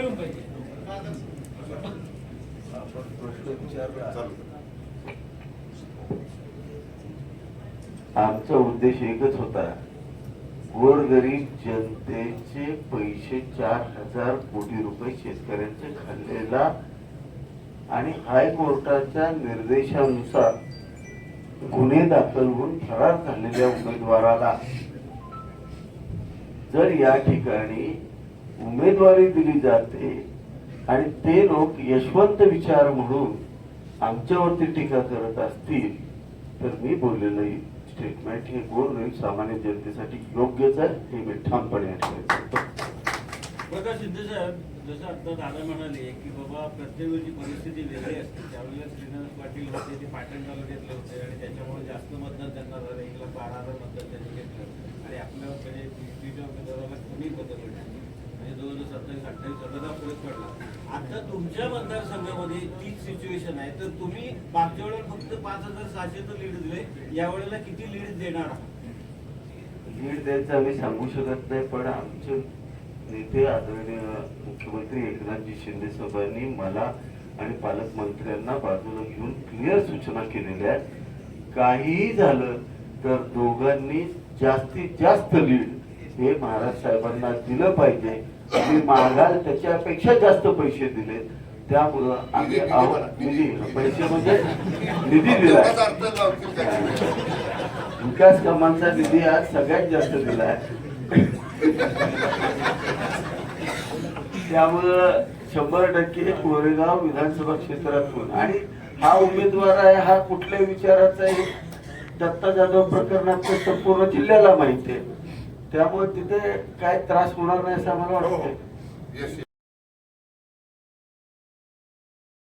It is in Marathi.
मिळून पाहिजे. आमचा उद्देश एकच होता. गोरगरीब जनतेचे पैसे चार हजार कोटी रुपये शेतकऱ्यांचे खाल्लेला आणि हायकोर्टाच्या निर्देशानुसार गुन्हे दाखल होऊन फरार झालेल्या उमेदवाराला. जर या ठिकाणी उमेदवारी दिली जाते आणि ते लोक यशवंत विचार म्हणून आमच्यावरती टीका करत असतील तर मी बोललेलं स्टेटमेंट हे गोरगरीब सामान्य जनतेसाठी योग्यच आहे हे मी ठामपणे बघा सिद्ध साहेब जसं आता दादा म्हणाले की बाबा प्रत्येक वेळची परिस्थिती वेगळी असते. त्यावेळेला श्रीनाथ पाटील होते ते पाटण तालुक्यातले होते आणि त्याच्यामुळे जास्त मतदान त्यांना झालं. एक लाख बारा हजार मतदान त्यांनी घेतलं आणि आपल्या म्हणजे युपीच्या उमेदवाराला कमी मतं पडली म्हणजे अठ्ठावीस फरक पडला. आता तुमच्या मतदारसंघामध्ये तीच सिच्युएशन आहे. तर तुम्ही मागच्या वेळेला फक्त पाच हजार सहाशेचं लीड दिले. यावेळेला किती लीड देणार आहात? लीड द्यायचं आम्ही सांगू शकत नाही पण आमचे नेते आदरणीय मुख्यमंत्री एकनाथजी शिंदे साहेबांनी मला आणि पालकमंत्र्यांना बाजूला घेऊन क्लिअर सूचना केलेल्या आहेत. काहीही झालं तर दोघांनी जास्तीत जास्त लीड हे महाराज साहेबांना दिलं पाहिजे. मागाल त्याच्यापेक्षा जास्त पैसे दिले. त्यामुळं आम्ही निधी पैसे म्हणजे निधी त्याची. विकास कामांचा निधी आज सगळ्यात जास्त दिलाय. त्यामुळं शंभर टक्के कोरेगाव विधानसभा क्षेत्रातून. आणि हा उमेदवार आहे हा कुठल्या विचाराचा आहे? दत्ता जाधव प्रकरणात संपूर्ण जिल्ह्याला माहिती आहे. त्यामुळे तिथे काय त्रास होणार नाही असं आम्हाला वाटतंय Yes, yes.